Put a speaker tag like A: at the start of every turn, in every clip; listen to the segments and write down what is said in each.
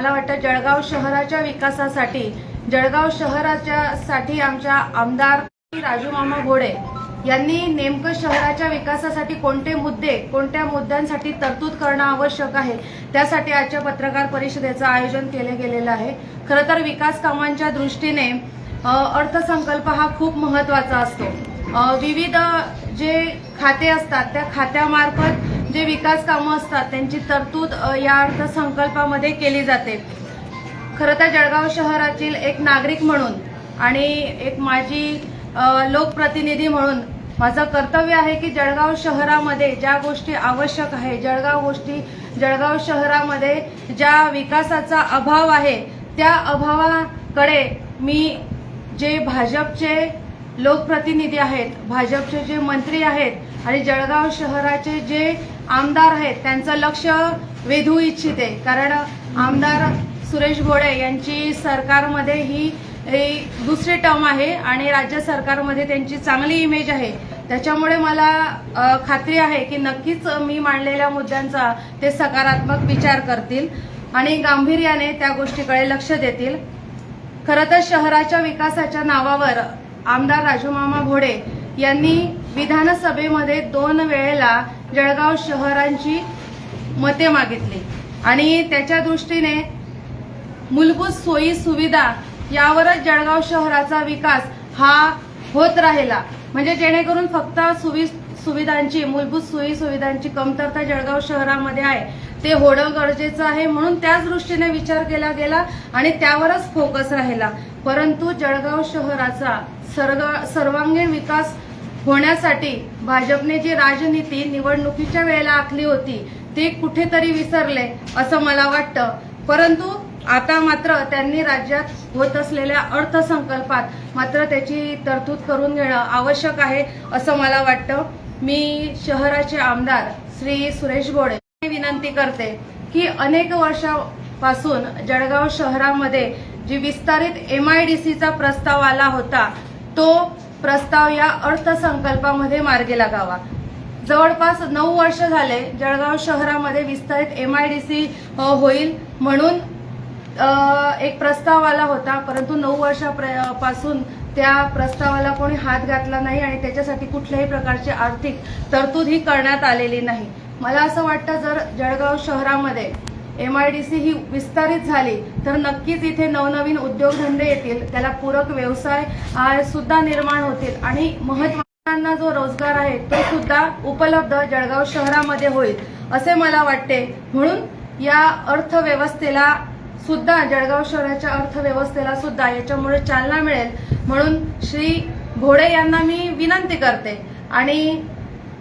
A: मला वाटतं जळगाव शहराच्या विकासासाठी जळगाव शहराच्या साठी आमच्या आमदार राजू मामा घोडे यांनी नेमकं शहराच्या विकासासाठी कोणते मुद्दे कोणत्या मुद्द्यांसाठी तरतूद करणं आवश्यक आहे त्यासाठी आजच्या पत्रकार परिषदेचं आयोजन केलं गेलेलं आहे. खरं तर विकास कामांच्या दृष्टीने अर्थसंकल्प हा खूप महत्त्वाचा असतो. विविध जे खाते असतात त्या खात्यामार्फत जे विकास कामं असतात त्यांची तरतूद या अर्थसंकल्पामध्ये केली जाते. खरं तर जळगाव शहरातील एक नागरिक म्हणून आणि एक माझी लोकप्रतिनिधी म्हणून माझं कर्तव्य आहे की जळगाव शहरामध्ये ज्या गोष्टी आवश्यक आहे जळगाव गोष्टी जळगाव शहरामध्ये ज्या विकासाचा अभाव आहे त्या अभावाकडे मी जे भाजपचे लोकप्रतिनिधी आहेत भाजपचे जे मंत्री आहेत आणि जळगाव शहराचे जे आमदार आहेत त्यांचं लक्ष वेधू इच्छिते. कारण आमदार सुरेश भोळे यांची सरकारमध्ये ही दुसरी टर्म आहे आणि राज्य सरकारमध्ये त्यांची चांगली इमेज आहे. त्याच्यामुळे मला खात्री आहे की नक्कीच मी मांडलेल्या मुद्द्यांचा ते सकारात्मक विचार करतील आणि गांभीर्याने त्या गोष्टीकडे लक्ष देतील. खरं तर शहराच्या विकासाच्या नावावर आमदार राजूमामा घोडे यांनी विधानसभेमध्ये दोन वेळेला जळगाव शहरांची मते मागितली. आणि त्याच्या दृष्टीने मूलभूत सोयी सुविधा यावरच जळगाव शहराचा विकास हा होत राहिला. म्हणजे जेणेकरून फक्त सुवि सुविधांची मूलभूत सोयी सुविधांची कमतरता जळगाव शहरामध्ये आहे ते होणं गरजेचं आहे म्हणून त्याच दृष्टीने विचार केला गेला आणि त्यावरच फोकस राहिला. परंतु जळगाव शहराचा सर्ग सर्वांगीण विकास होण्यासाठी भाजपने जी राजनीती निवडणुकीच्या वेळेला आखली होती ती कुठेतरी विसरले असं मला वाटतं. परंतु आता मात्र त्यांनी राज्यात होत असलेल्या अर्थसंकल्पात मात्र त्याची तरतूद करून घेणं आवश्यक आहे असं मला वाटतं. मी शहराचे आमदार श्री सुरेश गोडे विनंती करते की अनेक वर्षापासून जळगाव शहरामध्ये जी विस्तारित एमआयडीसीचा प्रस्ताव आला होता तो प्रस्ताव या अर्थसंकल्पामध्ये मार्गी लागावा. जवळपास नऊ वर्ष झाले जळगाव शहरामध्ये विस्तारित एम आय डी सी होईल म्हणून एक प्रस्ताव आला होता. परंतु नऊ वर्षापासून त्या प्रस्तावाला कोणी हात घातला नाही आणि त्याच्यासाठी कुठल्याही प्रकारची आर्थिक तरतूद ही करण्यात आलेली नाही. मला असं वाटतं जर जळगाव शहरामध्ये एम आय डी सी ही विस्तारित झाली तर नक्कीच इथे नवनवीन उद्योगधंदे येतील त्याला पूरक व्यवसाय सुद्धा निर्माण होतील. आणि महत्त्वाचा जो रोजगार आहे तो सुद्धा उपलब्ध जळगाव शहरामध्ये होईल असे मला वाटते. म्हणून या अर्थव्यवस्थेला सुद्धा जळगाव शहराच्या अर्थव्यवस्थेला सुद्धा याच्यामुळे चालना मिळेल. म्हणून श्री घोडे यांना मी विनंती करते. आणि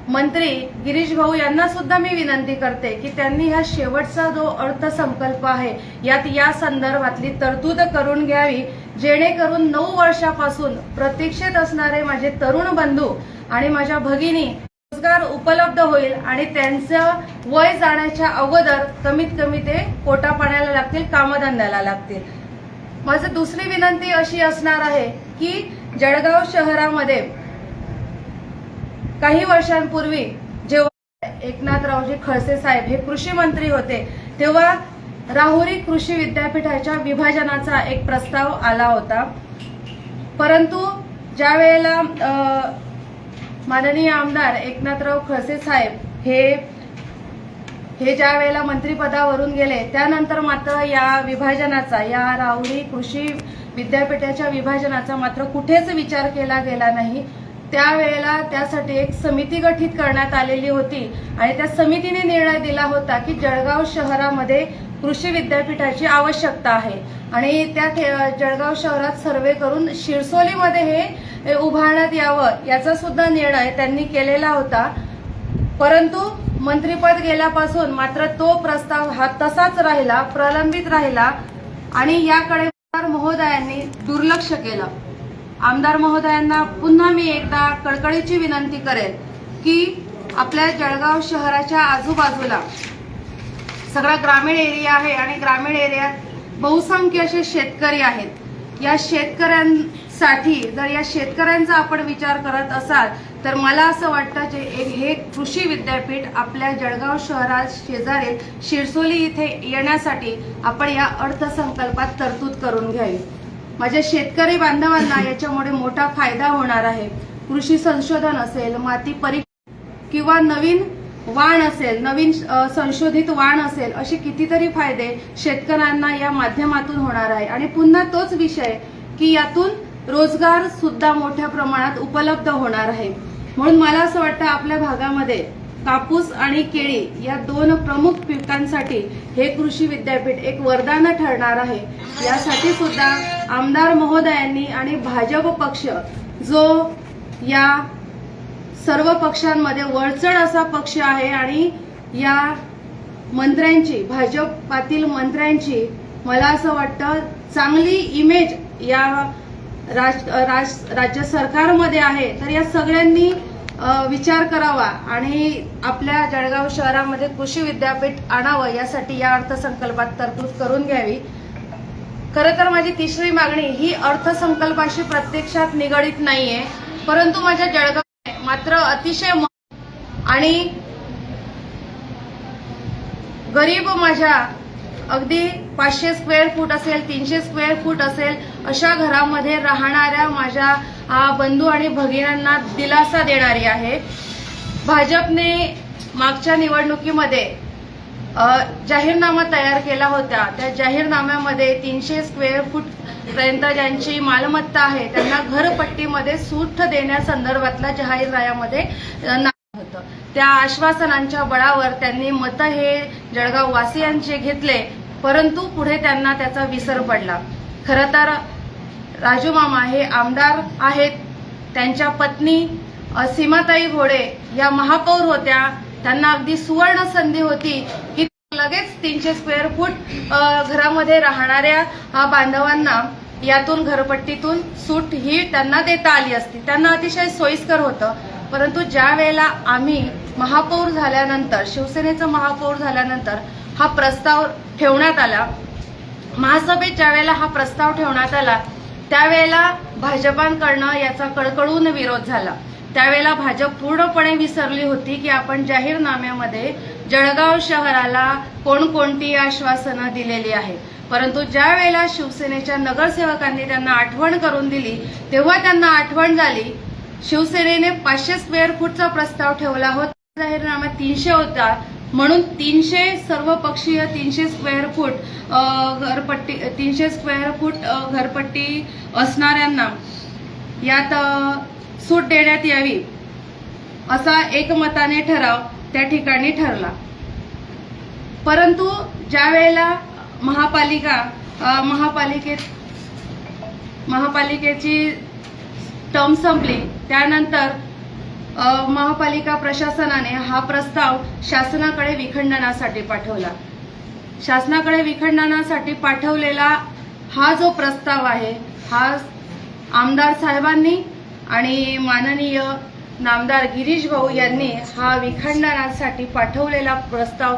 A: मंत्री गिरीश भाऊ यांना सुद्धा मी विनंती करते की त्यांनी हा शेवटचा जो अर्थसंकल्प आहे यात या संदर्भातली तरतूद करून घ्यावी जेणेकरून नऊ वर्षापासून प्रतीक्षेत असणारे माझे तरुण बंधू आणि माझ्या भगिनी रोजगार उपलब्ध होईल आणि त्यांचं वय जाण्याच्या अगोदर कमीत कमी ते पोटा पाण्याला लागतील कामधंद्याला लागतील. माझी दुसरी विनंती अशी असणार आहे की जळगाव शहरामध्ये काही वर्षांपूर्वी जेव्हा एकनाथरावजी खळसे साहेब हे कृषी मंत्री होते तेव्हा राहुरी कृषी विद्यापीठाच्या विभाजनाचा एक प्रस्ताव आला होता. परंतु ज्या वेळेला माननीय आमदार एकनाथराव खळसे साहेब हे हे ज्या वेळेला मंत्रिपदावरून गेले त्यानंतर मात्र या विभाजनाचा या राहुरी कृषी विद्यापीठाच्या विभाजनाचा मात्र कुठेच विचार केला गेला नाही. त्यावेळेला त्यासाठी एक समिती गठीत करण्यात आलेली होती. आणि त्या समितीने निर्णय दिला होता की जळगाव शहरामध्ये कृषी विद्यापीठाची आवश्यकता आहे. आणि त्या जळगाव शहरात सर्वे करून शिरसोलीमध्ये हे उभारण्यात यावं याचा सुद्धा निर्णय त्यांनी केलेला होता. परंतु मंत्रीपद गेल्यापासून मात्र तो प्रस्ताव हा तसाच राहिला प्रलंबित राहिला आणि याकडे महोदयांनी दुर्लक्ष केलं. आमदार महोदयांना पुन्हा मी एकदा कळकळीची विनंती करेन की आपल्या जळगाव शहराच्या आजूबाजूला सगळा ग्रामीण एरिया आहे आणि ग्रामीण एरियात बहुसंख्य असे शेतकरी आहेत. या शेतकऱ्यांसाठी जर या शेतकऱ्यांचा आपण विचार करत असाल तर मला असं वाटतं जे एक हे कृषी विद्यापीठ आपल्या जळगाव शहरात शेजारील शिरसोली इथे येण्यासाठी आपण या अर्थसंकल्पात तरतूद करून घ्यावी माझ्या शेतकरी बांधवांना याच्यामुळे मोठा फायदा होणार आहे. कृषी संशोधन असेल माती परी किंवा नवीन वाण असेल नवीन संशोधित वाण असेल असे कितीतरी फायदे शेतकऱ्यांना या माध्यमातून होणार आहे. आणि पुन्हा तोच विषय की यातून रोजगार सुद्धा मोठ्या प्रमाणात उपलब्ध होणार आहे. म्हणून मला असं वाटतं आपल्या भागामध्ये कापूस आणि केळी या दोन प्रमुख पिकांसाठी हे कृषी विद्यापीठ एक वरदान ठरणार आहे. यासाठी सुद्धा आमदार महोदयांनी आणि भाजप पक्ष जो या सर्व पक्षांमध्ये वळचड असा पक्ष आहे आणि या मंत्र्यांची भाजपातील मंत्र्यांची मला असं वाटतं चांगली इमेज या राज, राज, राज्य सरकारमध्ये आहे. तर या सगळ्यांनी विचार करावा आणि आपल्या जळगाव शहरामध्ये कृषी विद्यापीठ आणावं यासाठी या अर्थसंकल्पात तरतूद करून घ्यावी. खरं तर माझी तिसरी मागणी ही अर्थसंकल्पाशी प्रत्यक्षात निगडीत नाहीये परंतु माझ्या जळगाव मात्र अतिशय म- आणि गरीब माझ्या अगदी पाचशे स्क्वेअर फूट असेल तीनशे स्क्वेअर फूट असेल अशा घरामध्ये राहणाऱ्या माझ्या हा बंधू आणि भगिनींना दिलासा देणारी आहे. भाजपने मागच्या निवडणुकीमध्ये जाहीरनामा तयार केला होता. त्या जाहीरनाम्यामध्ये तीनशे स्क्वेअर फूट पर्यंत ज्यांची मालमत्ता आहे त्यांना घरपट्टीमध्ये सूट देण्यासंदर्भातला जाहीरनाम्यामध्ये नाव होतं. त्या आश्वासनांच्या बळावर त्यांनी मतं हे जळगाव वासियांचे घेतले परंतु पुढे त्यांना त्याचा विसर पडला. खरं तर राजू मामा हे आमदार आहेत. त्यांच्या पत्नी सीमाताई घोडे या महापौर होत्या. त्यांना अगदी सुवर्ण संधी होती. की लगेच तीनशे स्क्वेअर फूट घरामध्ये राहणाऱ्या बांधवांना यातून घरपट्टीतून सूट ही त्यांना देता आली असती. त्यांना अतिशय सोयीस्कर होतं. परंतु ज्या वेळेला आम्ही महापौर झाल्यानंतर शिवसेनेचं महापौर झाल्यानंतर हा प्रस्ताव ठेवण्यात आला महासभेत ज्या वेळेला हा प्रस्ताव ठेवण्यात आला त्यावेळेला भाजपांकडनं याचा कळकळून विरोध झाला. त्यावेळेला भाजप पूर्णपणे विसरली होती की आपण जाहीरनाम्यामध्ये जळगाव शहराला कोणकोणती आश्वासनं दिलेली आहेत. परंतु ज्या वेळेला शिवसेनेच्या नगरसेवकांनी त्यांना आठवण करून दिली तेव्हा त्यांना आठवण झाली शिवसेनेने पाचशे स्क्वेअर फूटचा प्रस्ताव ठेवला होता. जाहीरनामा तीनशे होता. म्हणून तीनशे सर्व पक्षीय तीनशे स्क्वेअर फूट घरपट्टी तीनशे स्क्वेअर फूट घरपट्टी असणाऱ्यांना यात सूट देण्यात यावी असा एकमताने ठराव त्या ठिकाणी ठरला. परंतु ज्या वेळेला महापालिका महापालिकेत महापालिकेची टर्म संपली त्यानंतर महापालिका प्रशासनाने हा प्रस्ताव शासनाकडे विखंडनासाठी पाठवला. शासनाकडे विखंडनासाठी पाठवलेला हा जो प्रस्ताव आहे हा आमदार साहेबांनी आणि माननीय नामदार गिरीश भाऊ यांनी हा विखंडनासाठी पाठवलेला प्रस्ताव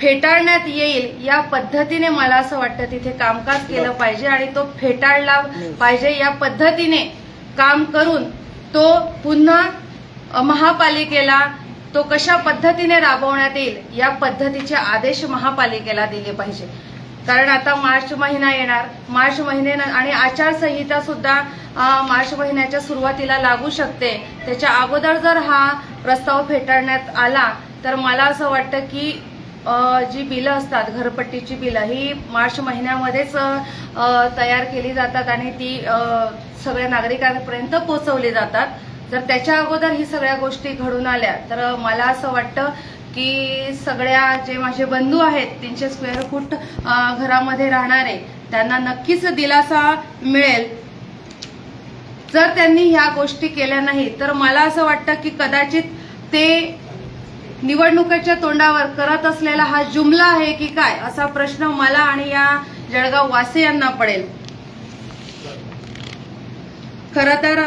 A: फेटाळण्यात येईल या पद्धतीने मला असं वाटतं तिथे कामकाज केलं पाहिजे आणि तो फेटाळला पाहिजे या पद्धतीने काम करून तो पुन्हा महापालिकेला तो कशा पद्धतीने राबवण्यात येईल या पद्धतीचे आदेश महापालिकेला दिले पाहिजे. कारण आता मार्च महिना येणार. मार्च महिने आणि आचारसंहिता सुद्धा मार्च महिन्याच्या सुरुवातीला लागू शकते. त्याच्या अगोदर जर हा प्रस्ताव फेटाळण्यात आला तर मला असं वाटतं की जी बिलं असतात घरपट्टीची बिलं ही मार्च महिन्यामध्येच तयार केली जातात आणि ती सगळ्या नागरिकांपर्यंत पोहोचवली जातात. जर त्याच्या अगोदर ही सगळ्या गोष्टी घडून आल्या. तर मला असं वाटतं की सगळ्या जे माझे बंधू आहेत तीनशे स्क्वेअर फूट घरामध्ये राहणारे त्यांना नक्कीच दिलासा मिळेल. जर त्यांनी ह्या गोष्टी केल्या नाही तर मला असं वाटतं की कदाचित ते निवडणुकीच्या तोंडावर करत असलेला हा जुमला आहे की काय असा प्रश्न मला आणि या जळगाव वासियांना पडेल. खर तर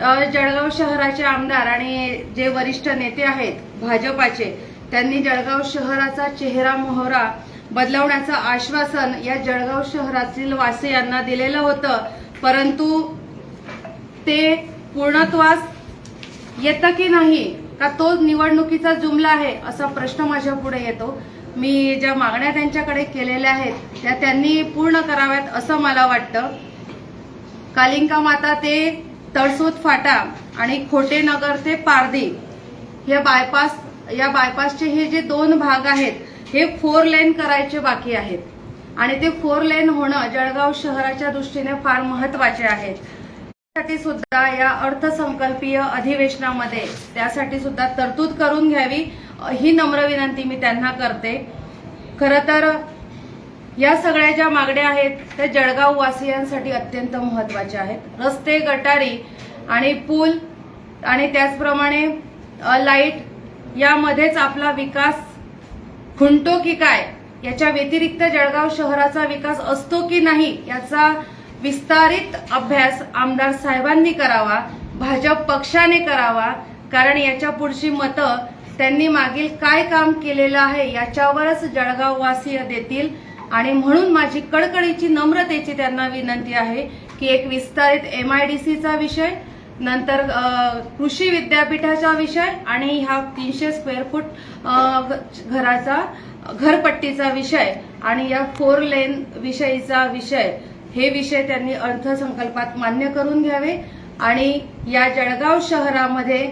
A: जळगाव शहराचे आमदार आणि जे वरिष्ठ नेते आहेत भाजपाचे त्यांनी जळगाव शहराचा चेहरा मोहरा बदलवण्याचं आश्वासन या जळगाव शहरातील वासियांना दिलेलं होतं. परंतु ते पूर्णत्वास येतं की नाही का तो निवडणुकीचा जुमला आहे असा प्रश्न माझ्या पुढे येतो. मी ज्या मागण्या त्यांच्याकडे केलेल्या आहेत त्या त्यांनी पूर्ण कराव्यात असं मला वाटतं. कालिंका माता ते तळसूत फाटा आणि खोटे नगर ते पारदी हे बायपास या बायपासचे हे जे दोन भाग आहेत हे फोर लेन करायचे बाकी आहेत. आणि ते फोर लेन होणं जळगाव शहराच्या दृष्टीने फार महत्त्वाचे आहे. त्यासाठी सुद्धा या अर्थसंकल्पीय अधिवेशनामध्ये त्यासाठी सुद्धा तरतूद करून घ्यावी ही नम्र विनंती मी त्यांना करते. खरं तर या सगळ्या ज्या मागण्या आहेत त्या जळगाव वासियांसाठी अत्यंत महत्त्वाच्या आहेत. रस्ते गटारी आणि पूल आणि त्याचप्रमाणे लाइट यामध्येच आपला विकास खुंटतो की काय याच्या व्यतिरिक्त जळगाव शहराचा विकास असतो की नाही याचा विस्तारित अभ्यास आमदार साहेबांनी करावा भाजप पक्षाने करावा कारण याच्या पुढची मतं त्यांनी मागील काय काम केलेलं आहे याच्यावरच जळगाववासीय देतील. आणि म्हणून माझी कडकडीची नम्रतेची त्यांना विनंती आहे की एक विस्तारित एमआयडीसीचा विषय नंतर कृषी विद्यापीठाचा विषय आणि ह्या तीनशे स्क्वेअर फूट घ- घराचा घरपट्टीचा विषय आणि या फोर लेन विषयीचा विषय हे विषय त्यांनी अर्थसंकल्पात मान्य करून घ्यावे आणि या जळगाव शहरामध्ये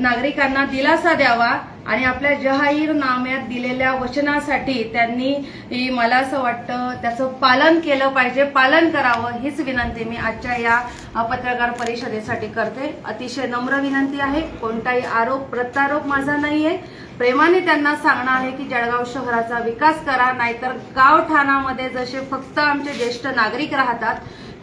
A: नागरिकांना दिलासा द्यावा आणि आपल्या जहाहीरनाम्यात दिलेल्या वचनासाठी त्यांनी मला असं वाटतं त्याचं पालन केलं पाहिजे पालन करावं हीच विनंती मी आजच्या या पत्रकार परिषदेसाठी करते. अतिशय नम्र विनंती आहे. कोणताही आरोप प्रत्यारोप माझा नाहीये. प्रेमाने त्यांना सांगणार आहे की जळगाव शहराचा विकास करा नाहीतर गाव ठाणामध्ये जसे फक्त आमचे ज्येष्ठ नागरिक राहतात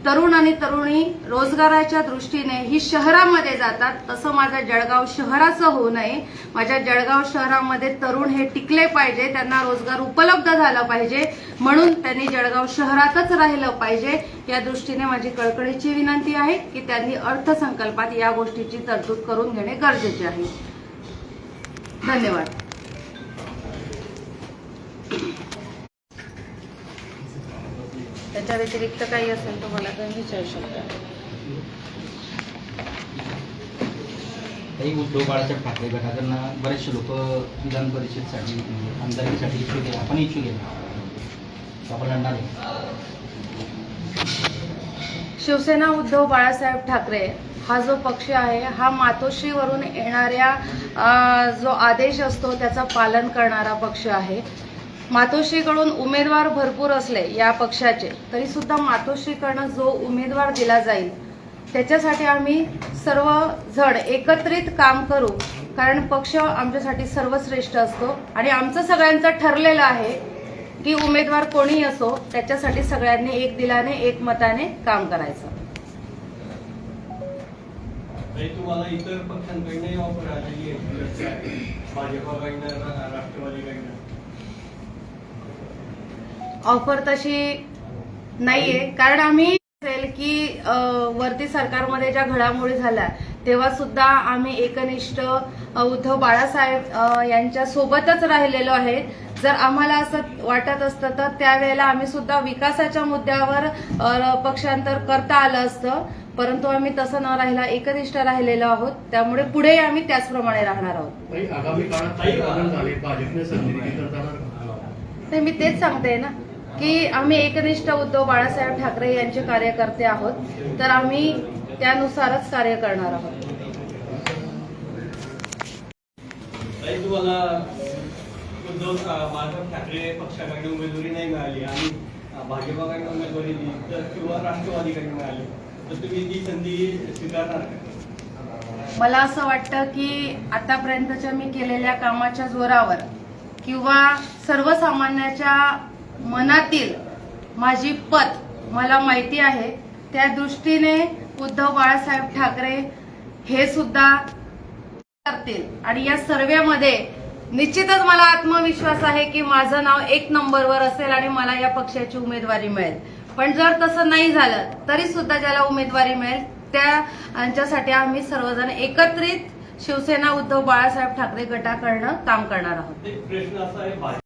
A: तरुण आणि तरुणी रोजगाराच्या दृष्टीने ही शहरामध्ये जातात. तसं माझ्या जळगाव शहराचं होऊ नये. माझ्या जळगाव शहरामध्ये तरुण हे टिकले पाहिजे. त्यांना रोजगार उपलब्ध झाला पाहिजे. म्हणून त्यांनी जळगाव शहरातच राहिलं पाहिजे. या दृष्टीने माझी कळकळीची विनंती आहे की त्यांनी अर्थसंकल्पात या गोष्टीची तरतूद करून घेणे गरजेचे आहे. धन्यवाद. त्याच्या व्यतिरिक्त काही असेल तर मला काही विचारू शकता.
B: काही उद्धव बाळासाहेब ठाकरे गटाकडनं बरेचसे लोक विधान परिषदसाठी म्हणजे आमदारकीसाठी इच्छुक आहे आपण इच्छुक आहे आपण लढणार आहे
A: शिवसेना उद्धव बाळासाहेब ठाकरे हा जो पक्ष आहे हा मातोश्रीवरून येणाऱ्या जो आदेश असतो त्याचा पालन करणारा पक्ष आहे. मातोश्रीकडून उमेदवार भरपूर असले या पक्षाचे तरी सुद्धा मातोश्रीकडनं जो उमेदवार दिला जाईल त्याच्यासाठी आम्ही सर्व जण एकत्रित काम करू. कारण पक्ष आमच्यासाठी सर्वश्रेष्ठ असतो. आणि आमचं सगळ्यांचं ठरलेलं आहे की उमेदवार कोणी असो त्याच्यासाठी सगळ्यांनी एक दिलाने एक मताने काम करायचं.
C: म्हणजे तुम्हाला इतर पक्षांकडनं भाजपाकडनं राष्ट्रवादीकडनं.
A: ऑफर तशी नाहीये. कारण आम्ही असेल की वरती सरकारमध्ये ज्या घडामोडी झाल्या तेव्हा सुद्धा आम्ही एकनिष्ठ उद्धव बाळासाहेब यांच्या सोबतच राहिलेलो आहे. जर आम्हाला असं वाटत असतं तर त्यावेळेला आम्ही सुद्धा विकासाच्या मुद्द्यावर पक्षांतर करता आलं असतं. परंतु आम्ही तसं न राहिला एकनिष्ठ राहिलेलो आहोत. त्यामुळे पुढेही आम्ही त्याचप्रमाणे राहणार आहोत.
D: आगामी काळात
A: मी तेच सांगते ना. की आम्ही एकनिष्ठ उद्धव बाळासाहेब ठाकरे यांचे कार्यकर्ते आहोत तर आम्ही त्यानुसारच कार्य करणार आहोत.
C: ताई तुम्हाला उद्धव अं, बाळासाहेब ठाकरे पक्षाकडे उमेदवारी नाही मिळाली आणि अं, भाजपाकडनं उमेदवारी दिली तर किंवा राष्ट्रवादीकडे मिळाली तर तुम्ही ती संधी स्वीकारणार का?
A: मला असं वाटतं की आतापर्यंतच्या मी केलेल्या कामाच्या जोरावर किंवा सर्वसामान्याच्या मनातील माझी पत मला माहिती आहे. त्या दृष्टीने उद्धव बाळासाहेब ठाकरे हे सुद्धा करतील. आणि या सर्वेमध्ये निश्चितच मला आत्मविश्वास आहे की माझं नाव एक नंबरवर असेल आणि मला या पक्षाची उमेदवारी मिळेल. पण जर तसं नाही झालं तरी सुद्धा ज्याला उमेदवारी मिळेल त्या आम्ही सर्वजण एकत्रित शिवसेना उद्धव बाळासाहेब ठाकरे गटाकडनं काम करणार आहोत.